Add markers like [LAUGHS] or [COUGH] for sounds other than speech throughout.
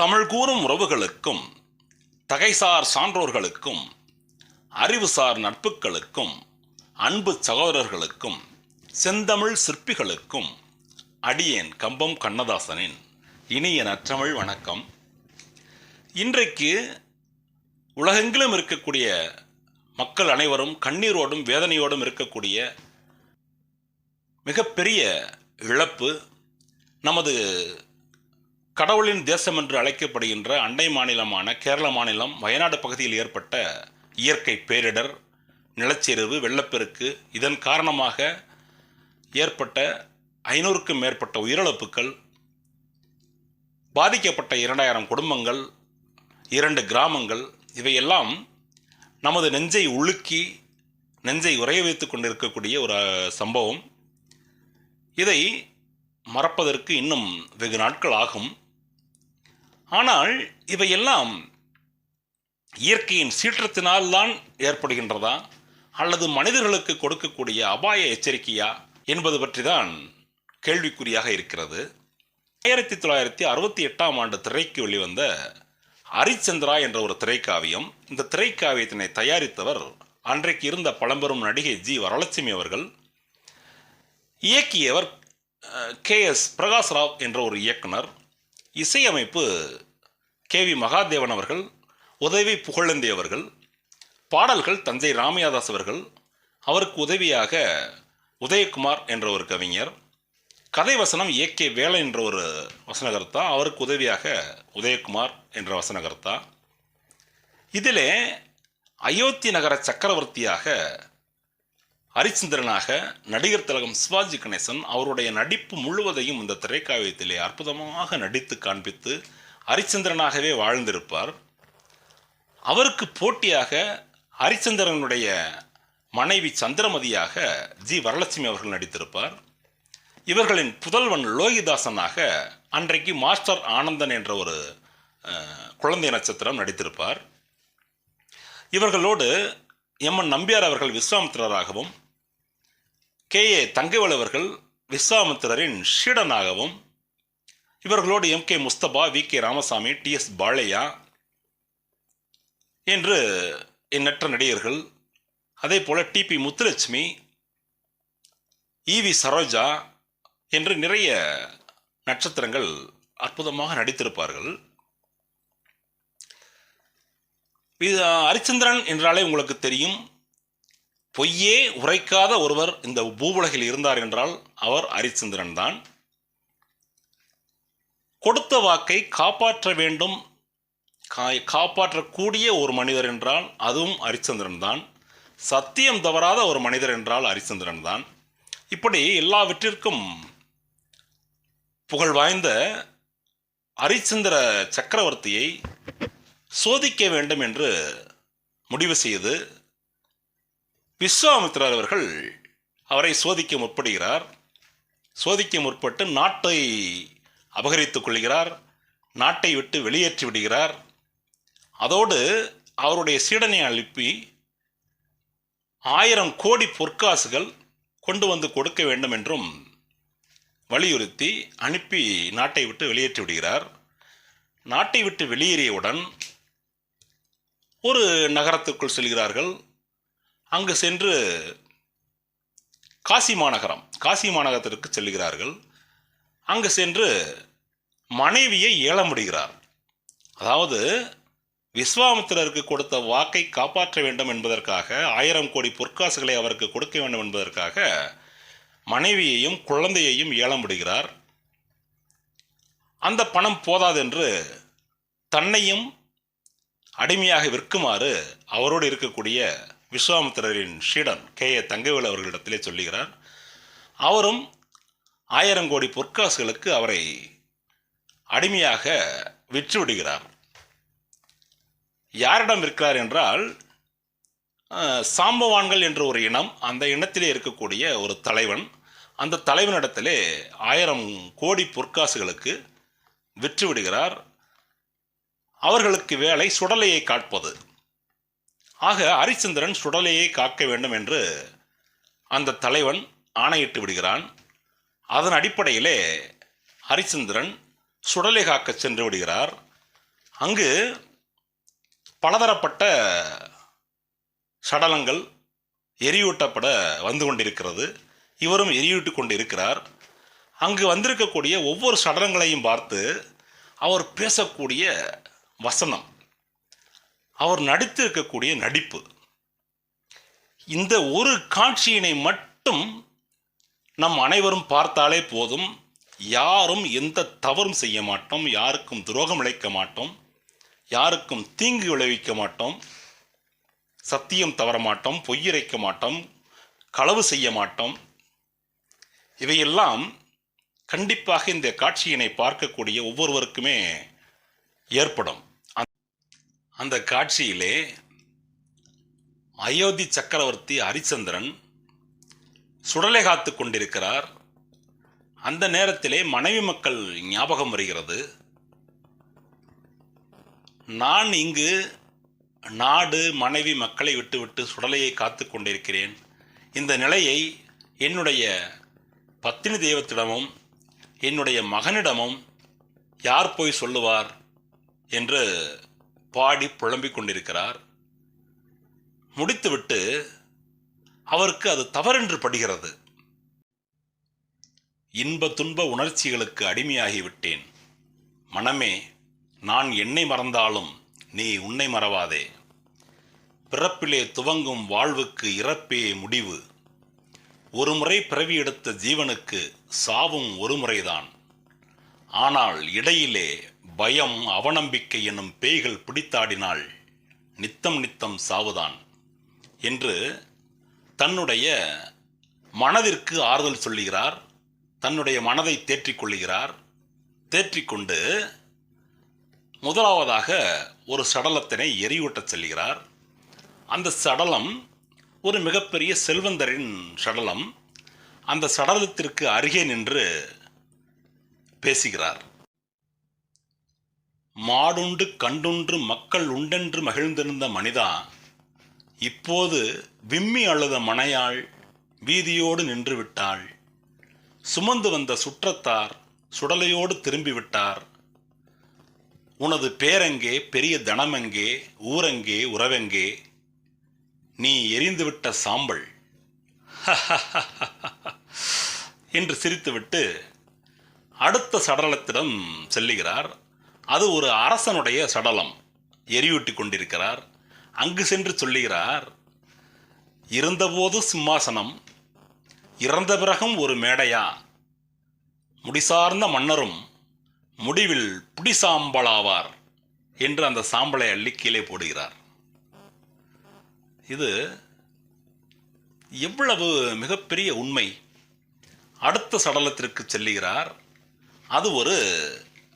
தமிழ் கூறும் உறவுகளுக்கும் தகைசார் சான்றோர்களுக்கும் அறிவுசார் நட்புகளுக்கும் அன்பு சகோதரர்களுக்கும் செந்தமிழ் சிற்பிகளுக்கும் அடியேன் கம்பம் கண்ணதாசனின் இனிய நற்றமிழ் வணக்கம். இன்றைக்கு உலகெங்கிலும் இருக்கக்கூடிய மக்கள் அனைவரும் கண்ணீரோடும் வேதனையோடும் இருக்கக்கூடிய மிகப்பெரிய இழப்பு நமது கடவுளின் தேசம் என்று அழைக்கப்படுகின்ற அண்டை மாநிலமான கேரள மாநிலம் வயநாடு பகுதியில் ஏற்பட்ட இயற்கை பேரிடர் நிலச்சரிவு வெள்ளப்பெருக்கு இதன் காரணமாக ஏற்பட்ட ஐநூறுக்கும் மேற்பட்ட உயிரிழப்புகள் பாதிக்கப்பட்ட இரண்டாயிரம் குடும்பங்கள் இரண்டு கிராமங்கள் இவையெல்லாம் நமது நெஞ்சை உலுக்கி நெஞ்சை உறைய வைத்துக் கொண்டிருக்கக்கூடிய ஒரு சம்பவம். இதை மறப்பதற்கு இன்னும் வெகு நாட்கள் ஆகும். ஆனால் இவையெல்லாம் இயற்கையின் சீற்றத்தினால் தான் ஏற்படுகின்றதா? அல்லது மனிதர்களுக்கு கொடுக்கக்கூடிய அபாய எச்சரிக்கையா? என்பது பற்றி தான் கேள்விக்குறியாக இருக்கிறது. ஆயிரத்தி தொள்ளாயிரத்தி அறுபத்தி எட்டாம் ஆண்டு திரைக்கு வெளிவந்த ஹரிச்சந்திரா என்ற ஒரு திரைக்காவியம். இந்த திரைக்காவியத்தினை தயாரித்தவர் அன்றைக்கு இருந்த பழம்பெரும் நடிகை ஜி வரலட்சுமி அவர்கள். இயக்கியவர் கே எஸ் பிரகாஷ் ராவ் என்ற ஒரு இயக்குனர் இசையமைப்பு கே வி மகாதேவன் அவர்கள் உதவி புகழந்தி அவர்கள் பாடல்கள் தஞ்சை ராமயாதாஸ் அவர்கள் அவருக்கு உதவியாக உதயகுமார் என்ற ஒரு கவிஞர் கதை வசனம் ஏ கே வேலை என்ற ஒரு வசனகர்த்தா அவருக்கு உதவியாக உதயகுமார் என்ற வசனகர்த்தா. இதிலே அயோத்தி நகர சக்கரவர்த்தியாக ஹரிச்சந்திரனாக நடிகர் திலகம் சிவாஜி கணேசன் அவருடைய நடிப்பு முழுவதையும் இந்த திரைக்காவியத்திலே அற்புதமாக நடித்து காண்பித்து ஹரிச்சந்திரனாகவே வாழ்ந்திருப்பார். அவருக்கு போட்டியாக ஹரிச்சந்திரனுடைய மனைவி சந்திரமதியாக ஜி வரலட்சுமி அவர்கள் நடித்திருப்பார். இவர்களின் புதல்வன் லோகிதாசனாக அன்றைக்கு மாஸ்டர் ஆனந்தன் என்ற ஒரு குழந்தை நட்சத்திரம் நடித்திருப்பார். இவர்களோடு எம்என் நம்பியார் அவர்கள் விஸ்வாமித்திரராகவும் கே ஏ தங்கவேல் அவர்கள் விஸ்வாமித்திரரின் ஷீடனாகவும் இவர்களோடு M K Mustafa V K Ramasamy T S Balaiah என்று எண்ணற்ற நடிகர்கள் அதே போல டிபி முத்துலட்சுமி இவி சரோஜா என்று நிறைய நட்சத்திரங்கள் அற்புதமாக நடித்திருப்பார்கள் இது ஹரிச்சந்திரன் என்றாலே உங்களுக்கு தெரியும். பொய்யே உரைக்காத ஒருவர் இந்த பூவுலகில் இருந்தார் என்றால் அவர் ஹரிச்சந்திரன் தான். கொடுத்த வாக்கை காப்பாற்ற வேண்டும். கா- காப்பாற்றக்கூடிய ஒரு மனிதர் என்றால் அதுவும் ஹரிச்சந்திரன் தான். சத்தியம் தவறாத ஒரு மனிதர் என்றால் ஹரிச்சந்திரன் தான். இப்படி எல்லாவற்றிற்கும் புகழ் வாய்ந்த ஹரிச்சந்திர சக்கரவர்த்தியை சோதிக்க வேண்டும் என்று முடிவு செய்து விஸ்வாமித்திரர் அவர்கள் அவரை சோதிக்க முற்படுகிறார். சோதிக்க முற்பட்டு நாட்டை அபகரித்துக் கொள்கிறார். நாட்டை விட்டு வெளியேற்றி விடுகிறார். அதோடு அவருடைய சீடனை அனுப்பி ஆயிரம் கோடி பொற்காசுகள் கொண்டு வந்து கொடுக்க வேண்டும் என்றும் வலியுறுத்தி அனுப்பி நாட்டை விட்டு வெளியேற்றி விடுகிறார். நாட்டை விட்டு வெளியேறியவுடன் ஒரு நகரத்துக்குள் செல்கிறார்கள். அங்கு சென்று காசி மாநகரம் காசி மாநகரத்திற்கு செல்கிறார்கள். அங்கு சென்று மனைவியை ஏலமிடுகிறார். அதாவது விஸ்வாமித்திரருக்கு கொடுத்த வாக்கை காப்பாற்ற வேண்டும் என்பதற்காக ஆயிரம் கோடி பொற்காசுகளை அவருக்கு கொடுக்க வேண்டும் என்பதற்காக மனைவியையும் குழந்தையையும் ஏலமிடுகிறார். அந்த பணம் போதாதென்று தன்னையும் அடிமையாக விற்குமாறு அவரோடு இருக்கக்கூடிய விஸ்வாமித்திரரின் ஷீடன் கே. ஏ. தங்கவேல் அவர்களிடத்திலே சொல்லுகிறார். அவரும் ஆயிரம் கோடி பொற்காசுகளுக்கு அவரை அடிமையாக விற்று விடுகிறார் யாரிடம் இருக்கிறார் என்றால் சாம்பவான்கள் என்ற ஒரு இனம் அந்த இனத்திலே இருக்கக்கூடிய ஒரு தலைவன் அந்த தலைவனிடத்திலே ஆயிரம் கோடி பொற்காசுகளுக்கு விற்று விடுகிறார் அவர்களுக்கு வேலை சுடலையை காட்பது. ஆக ஹரிச்சந்திரன் சுடலையை காக்க வேண்டும் என்று அந்த தலைவன் ஆணையிட்டு விடுகிறான். அதன் அடிப்படையிலே ஹரிச்சந்திரன் சுடலை காக்க சென்று விடுகிறார். அங்கு பலதரப்பட்ட சடலங்கள் எரியூட்டப்பட வந்து கொண்டிருக்கிறது. இவரும் எரியூட்டி கொண்டிருக்கிறார். அங்கு வந்திருக்கக்கூடிய ஒவ்வொரு சடலங்களையும் பார்த்து அவர் பேசக்கூடிய வசனம். அவர் நடித்திருக்கக்கூடிய நடிப்பு. இந்த ஒரு காட்சியினை மட்டும் நம் அனைவரும் பார்த்தாலே போதும். யாரும் எந்த தவறும் செய்ய மாட்டோம். யாருக்கும் துரோகம் இழைக்க மாட்டோம். யாருக்கும் தீங்கு விளைவிக்க மாட்டோம். சத்தியம் தவற மாட்டோம். பொய்யுரைக்க மாட்டோம். களவு செய்ய மாட்டோம். இவையெல்லாம் கண்டிப்பாக இந்த காட்சியினை பார்க்கக்கூடிய ஒவ்வொருவருக்குமே ஏற்படும். அந்த- காட்சியிலே அயோத்தி சக்கரவர்த்தி ஹரிச்சந்திரன் சுடலை காத்து கொண்டிருக்கிறார். அந்த நேரத்திலே மனைவி மக்கள் ஞாபகம் வருகிறது. நான் இங்கு நாடு மனைவி மக்களை விட்டுவிட்டு சுடலையை காத்து கொண்டிருக்கிறேன். இந்த நிலையை என்னுடைய பத்தினி தெய்வத்திடமும் என்னுடைய மகனிடமும் யார் போய் சொல்லுவார் என்று பாடி புலம்பிக் கொண்டிருக்கிறார். முடித்துவிட்டு அவருக்கு அது தவறென்று படுகிறது. இன்ப துன்ப உணர்ச்சிகளுக்கு அடிமையாகிவிட்டேன். மனமே நான் என்னை மறந்தாலும் நீ உன்னை மறவாதே. பிறப்பிலே துவங்கும் வாழ்வுக்கு இறப்பே முடிவு. ஒருமுறை பிறவி எடுத்த ஜீவனுக்கு சாவும் ஒரு முறைதான். ஆனால் இடையிலே பயம் அவநம்பிக்கை எனும் பேய்கள் பிடித்தாடினால் நித்தம் நித்தம் சாவுதான் என்று தன்னுடைய மனதிற்கு ஆறுதல் சொல்லுகிறார் தன்னுடைய மனதை தேற்றிக் கொள்ளுகிறார். தேற்றிக்கொண்டு முதலாவதாக ஒரு சடலத்தினை எரியூட்டச் செல்கிறார். அந்த சடலம் ஒரு மிகப்பெரிய செல்வந்தரின் சடலம். அந்த சடலத்திற்கு அருகே நின்று பேசுகிறார். மாடுண்டு கண்டுண்டு மக்கள் உண்டென்று மகிழ்ந்திருந்த மனிதா இப்போது விம்மி அழுத மனையாள் வீதியோடு நின்று விட்டாள் சுமந்து வந்த சுற்றத்தார் சுடலையோடு திரும்பிவிட்டார். உனது பேரெங்கே பெரிய தனமெங்கே ஊரெங்கே உறவெங்கே? நீ எரிந்துவிட்ட சாம்பல். [LAUGHS] என்று சிரித்துவிட்டு அடுத்த சடலத்திடம் செல்லுகிறார். அது ஒரு அரசனுடைய சடலம். எரியூட்டி கொண்டிருக்கிறார். அங்கு சென்று சொல்லுகிறார் இருந்தபோது சிம்மாசனம் இறந்த பிறகும் ஒரு மேடையா? முடிசார்ந்த மன்னரும் முடிவில் புடிசாம்பலாவார் என்று அந்த சாம்பலை அள்ளி கீழே போடுகிறார். இது எவ்வளவு மிகப்பெரிய உண்மை. அடுத்த சடலத்திற்கு செல்லுகிறார். அது ஒரு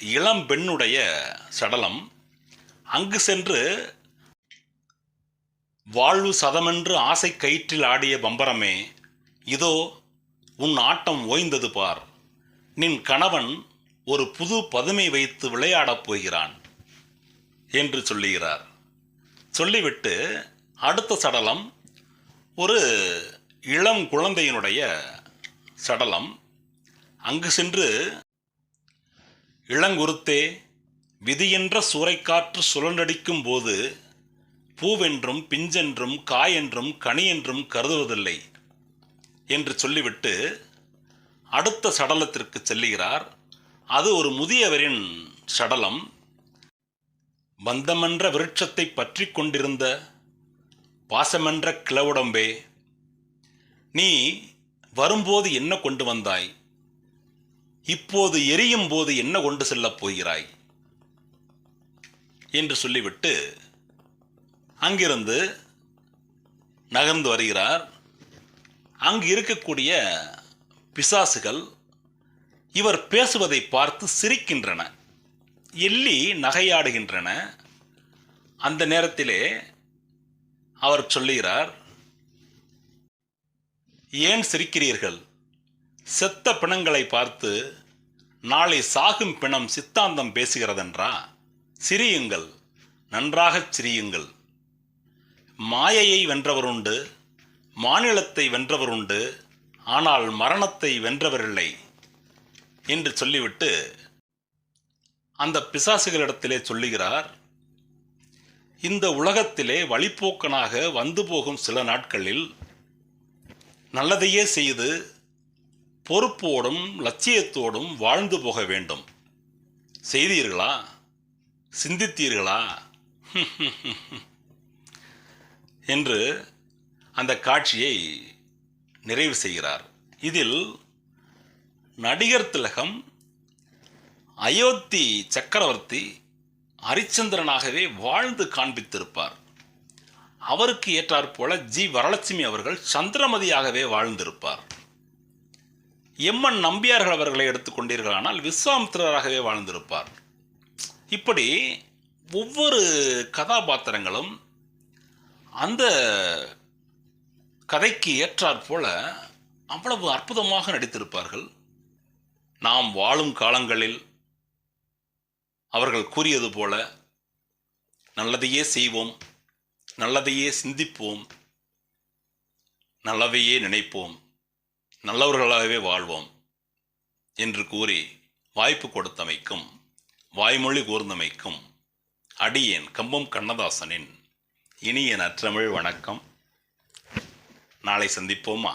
இளம் பெண்ணுடைய சடலம். அங்கு சென்று வாழ்வு சதமென்று ஆசை கயிற்றில் ஆடிய பம்பரமே இதோ உன் ஆட்டம் ஓய்ந்தது பார். நின் கணவன் ஒரு புது பதுமை வைத்து விளையாடப் போகிறான் என்று சொல்லுகிறார். சொல்லிவிட்டு அடுத்த சடலம் ஒரு இளம் குழந்தையினுடைய சடலம். அங்கு சென்று இளங்குருத்தே விதியென்ற சூறைக்காற்று சுழன்றடிக்கும் போது பூவென்றும் பிஞ்சென்றும் காயென்றும் கனியென்றும் கருதுவதில்லை என்று சொல்லிவிட்டு அடுத்த சடலத்திற்கு செல்லுகிறார். அது ஒரு முதியவரின் சடலம். பந்தமன்ற விருட்சத்தை பற்றி கொண்டிருந்த பாசமன்ற கிளவுடம்பே நீ வரும்போது என்ன கொண்டு வந்தாய்? இப்போது எரியும் போது என்ன கொண்டு செல்லப் போகிறாய்? என்று சொல்லிவிட்டு அங்கிருந்து நகர்ந்து வருகிறார். அங்கு இருக்கக்கூடிய பிசாசுகள் இவர் பேசுவதை பார்த்து சிரிக்கின்றன. எள்ளி நகையாடுகின்றன. அந்த நேரத்திலே அவர் சொல்லுகிறார் ஏன் சிரிக்கிறீர்கள்? செத்த பிணங்களை பார்த்து நாளை சாகும் பிணம் சித்தாந்தம் பேசுகிறதென்றா? சிரியுங்கள் நன்றாகச் சிரியுங்கள். மாயையை வென்றவருண்டு மாநிலத்தை வென்றவருண்டு ஆனால் மரணத்தை வென்றவரில்லை என்று சொல்லிவிட்டு அந்த பிசாசுகளிடத்திலே சொல்லுகிறார் இந்த உலகத்திலே வழிப்போக்கனாக வந்து போகும் சில நாட்களில் நல்லதையே செய்து பொறுப்போடும் லட்சியத்தோடும் வாழ்ந்து போக வேண்டும். செய்தீர்களா? சிந்தித்தீர்களா? [LAUGHS] என்று அந்த காட்சியை நிறைவு செய்கிறார். இதில் நடிகர் திலகம் அயோத்தி சக்கரவர்த்தி ஹரிச்சந்திரனாகவே வாழ்ந்து காண்பித்திருப்பார். அவருக்கு ஏற்றாற்போல ஜி. வரலட்சுமி அவர்கள் சந்திரமதியாகவே வாழ்ந்திருப்பார். எம்மன் நம்பியார்கள் அவர்களை எடுத்துக்கொண்டீர்களானால் விஸ்வாமித்திரராகவே வாழ்ந்திருப்பார். இப்படி ஒவ்வொரு கதாபாத்திரங்களும் அந்த கதைக்கு ஏற்றாற்போல அவ்வளவு அற்புதமாக நடித்திருப்பார்கள். நாம் வாழும் காலங்களில் அவர்கள் கூறியது போல நல்லதையே செய்வோம் நல்லதையே சிந்திப்போம் நல்லவையே நினைப்போம். நல்லவர்களாகவே வாழ்வோம் என்று கூறி வாய்ப்பு கொடுத்தமைக்கும் வாய்மொழி கூர்ந்தமைக்கும் அடியேன் கம்பம் கண்ணதாசனின் இனிய நற்றமிழ் வணக்கம். நாளை சந்திப்போமா?